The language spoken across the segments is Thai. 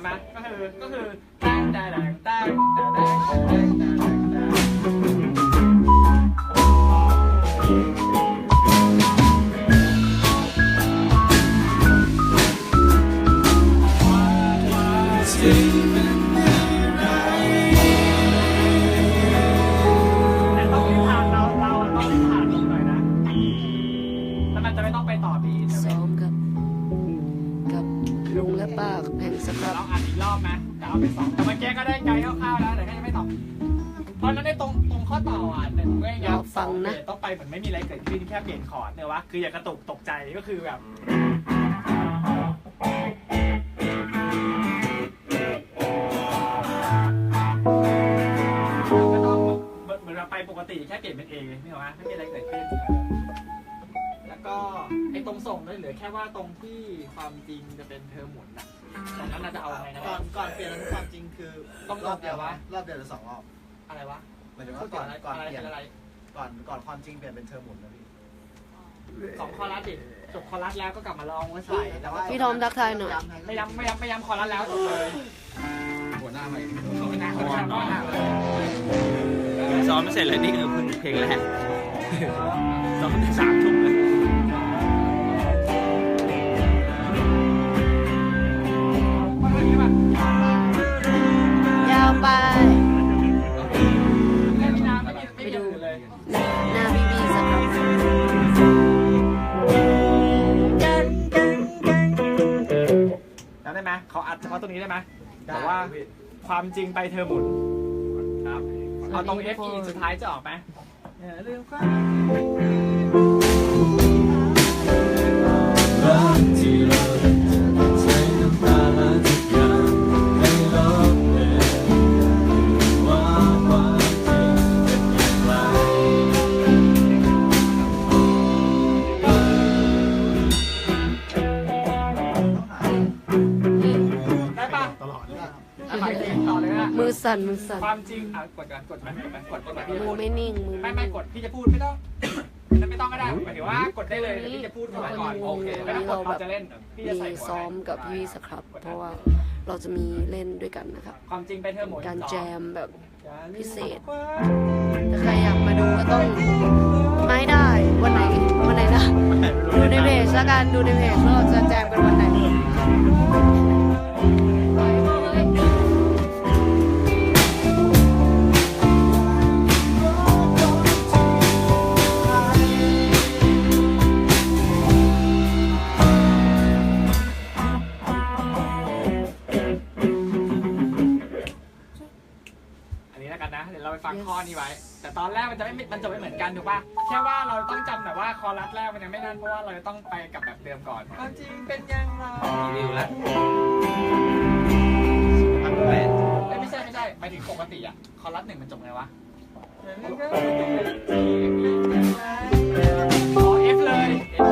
กไหมก็คือก็คือตั้งแต่แต่แต่แต่แต่แต่ เหมือนไม่มีอะไรเกิดขึ้นแค่เปลี่ยนคอร์ดเนี่ยวะคืออย่ากระตุกตกใจก็คือแบบก็ต้องเหมือนเราไปปกติแค่เปลี่ยนเป็นเอนี่หรอวะไม่มีอะไรเกิดขึ้นแล้วก็ไอ้ตรงส่งเลยเหลือแค่ว่าตรงที่ความจริงจะเป็นเธอหมุนน่ะตรงนั้นน่าจะเอาไงนะก่อนก่อนเปลี่ยนความจริงคือต้องรอบเดียวรอบเดียววะรอบเดียวหรือสองรอบอะไรวะหมายถึงว่าก่อนอะไรก่อนอะไรเปลี่ยนเป็นอะไร ก่อนก่อนความจริงเปลี่ยนเป็นเทอร์หมุนนะพี่สองคอรัสดิจบคอรัสแล้วก็กลับมาลองมาใส่แต่ว่าพี่ทอมทักทายหน่อย ไม่ย้ำไม่ย้ำไม่ย้ำคอรัสแล้วจบเลยหัวหน้าใหม่ไม่น่าไม่น่าไม่น่าเลยซ้อมไม่เสร็จเลยนี่คือเพิ่งเพลงแรกซ้อมตั้งแต่สามทุ่มเลย เขาอัดเฉพาะตรงนี้ได้ไหมแต่ว่าความจริงไปเธอหมุนครับเอาตรง F E สุดท้ายจะออกไหมอย่าลืมความ มือสั่นมือสั่นความจริงอะกดกันกดไหมกดไหมกดกดไหมพี่จะมืพูอดไม่นิ่งมือไม่ไม่ไม่นิ่งกดพี่จะพูดไม่ต้องไม่ต้องก็ได้หมายถึงว่ากดได้เลยแต่พี่จะพูดก่อนก่อนโอเคไม่ต้องกดเขาจะเล่นพี่จะใส่มีหัวซ้อมกับพี่สครับ เพราะว่าเราจะมีเล่นด้วยกันนะครับความจริงไปเธอหมดการแจมแบบอย่าลืมพิเศษถ้าใครอยากมาดูก็ต้องไม่ได้วันไหนวันไหนนะดูในเพจแล้วกันดูในเพจว่าเราจะแจมกัน อนี้ไว้ แต่ตอนแรกมันจะไม่มันจะไม่เหมือนกันถูกป่ะแค่ว่าเราต้องจำแต่ว่าคอรัสแรกมันยังไม่นั่นเพราะว่าเราจะต้องไปกับแบบเดิมก่อนความจริงเป็นยังไงรีวิวแล้วเอ้ยไม่ใช่ไม่ใช่หมายถึงปกติอะคอรัสหนึ่งมันจบไงวะอ๋อ F เลยอ๋อ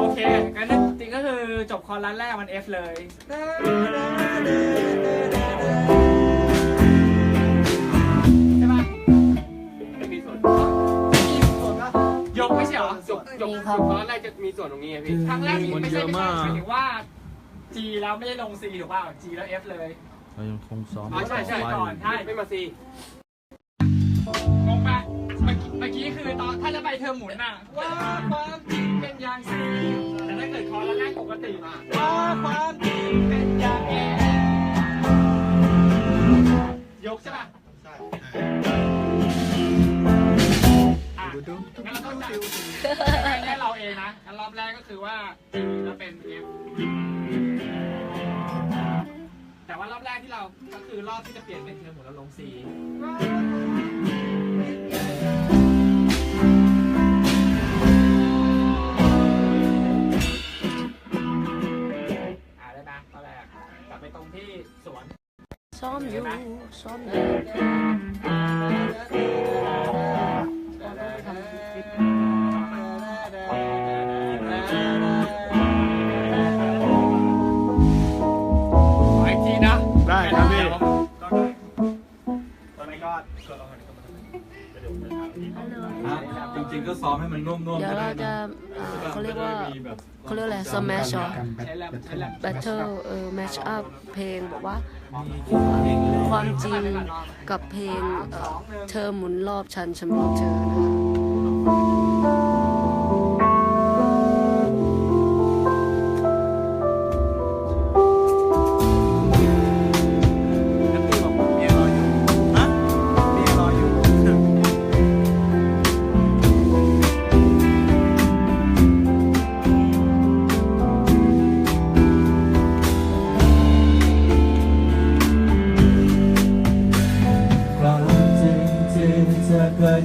โอเคงั้นจริงก็คือจบคอรัสแรกมัน F เลยใช่ ครับ ตอนแรกจะมีส่วนตรงนี้ไงพี่ ครั้งแรกมีคนไม่ใช่เยอะไม่ใช่มากหมายถึงว่า G แล้วไม่ได้ลง C ถูกป่ะ G แล้ว F เลยเรายังคงซ้อมอ๋อใช่ใช่ต่อก่อนไปใช่ไม่มาซีงงปะเมื่อกี้เมื่อกี้คือตอนถ้าจะไปเทอมหมุนอะว่าความจริงเป็นอย่างไรแต่ถ้าเกิดคอแล้วแรกปกติอะว่าความจริงเป็นอย่างไรยกใช่ป่ะ ใช่อะงั้นเราต้องจำแค่เราเองนะงั้นรอบแรกก็คือว่า G แล้วเป็น F แต่ว่ารอบแรกที่เราก็คือรอบที่จะเปลี่ยนเป็นเทอมหมุนเราลง C อ่าได้ไหมตอนแรกกลับไปตรงที่สวน ซ้อมอยู่ซ้อมอยู่ข จจริงก็ซ้อมให้มันนุ่มๆเดี๋ยวก็เราได้จะนะเอ่อเขาเรียกว่าเขาเรียกอะไร smash เหรอ ใช้แรมใช้แรม battle เออ match up เพลงบอกว่า ความจริงกับเพลงเอ่อเธอหมุนรอบฉันฉันรอบเธอนะคะ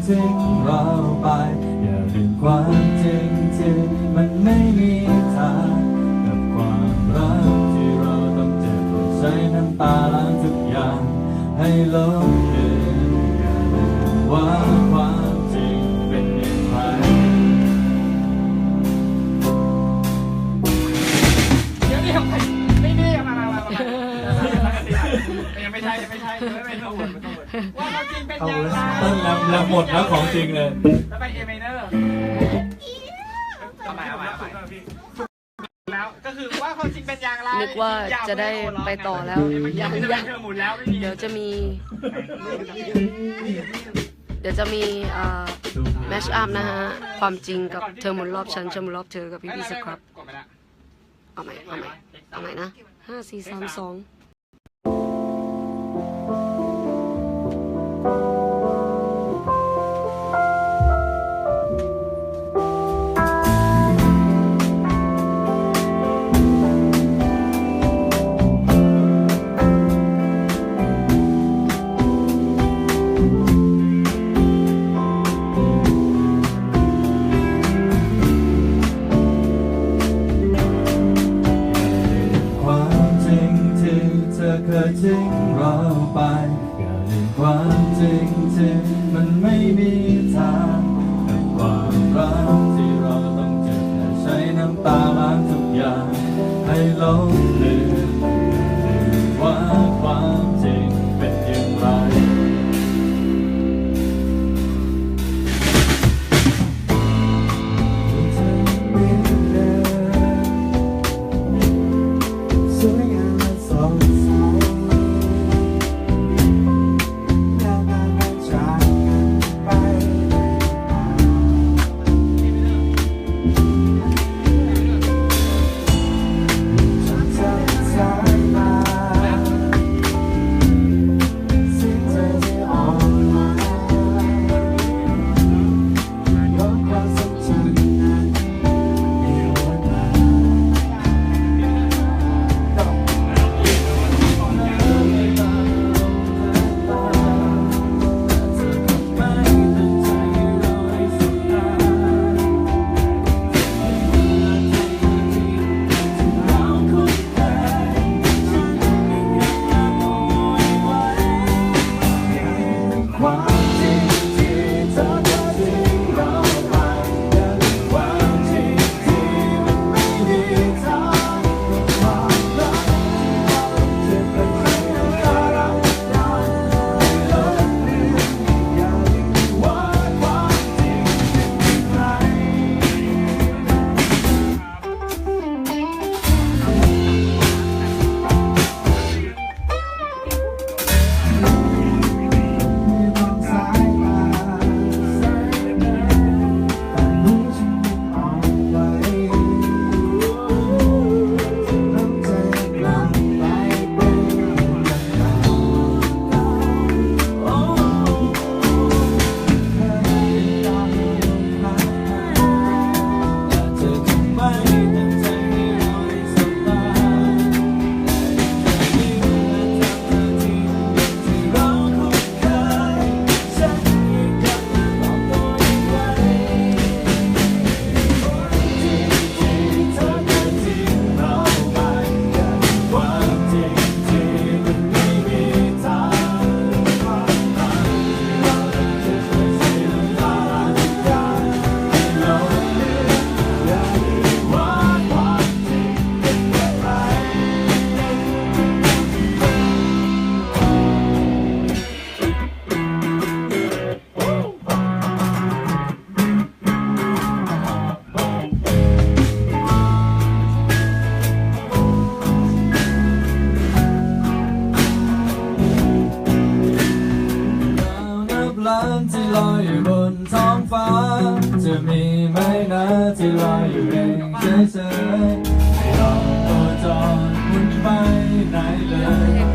ธอ ต้นแล้วแล้วหมดแล้วของจริงเลยแล้วไปเอเมเนอร์เอาใหม่เอาใหม่เอาใหม่แล้วก็คือว่าเขาจริงเป็นอย่างไรนึกว่าจะได้ไปต่อแล้วยังยังยัยังงเธอหมุนแล้วไม่มีเดี๋ยวจะมี เดี๋ยวจะมีเอ่อ match up นะฮะ ความจริงกับเธอหมุนรอบฉันฉันหมุนรอบเธอกับพี่พี่สครับกดไปแล้วเอาใหม่เอาใหม่เอาใหม่นะห้าสี่สามสอง ลอยอยู่บนท้องฟ้า จะมีไหมนะที่ลอยอยู่เองเฉยๆไม่ต้องโคจรมุนไปไหนเลย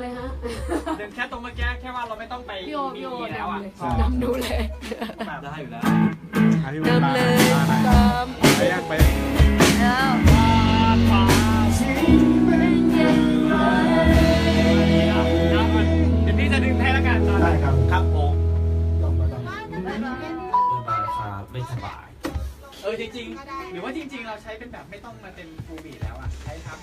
เลยฮะเดินแค่ตรงเมื่อกี้แค่ว่าเราไม่ต้องไปพี่โอพี่โอดำเลยดำดูเลยได้อยู่แล้วดำเลยดำไปยังไปแล้วเดี๋ยวพี่จะดึงแท้ล้กันได้ครับครับผมยอมมาดำไม่สบายเออจริงๆ หรือว่าจริง ๆ เราใช้เป็นแบบไม่ต้องมาเป็นฟูบีแล้วอะ ใช้ทับ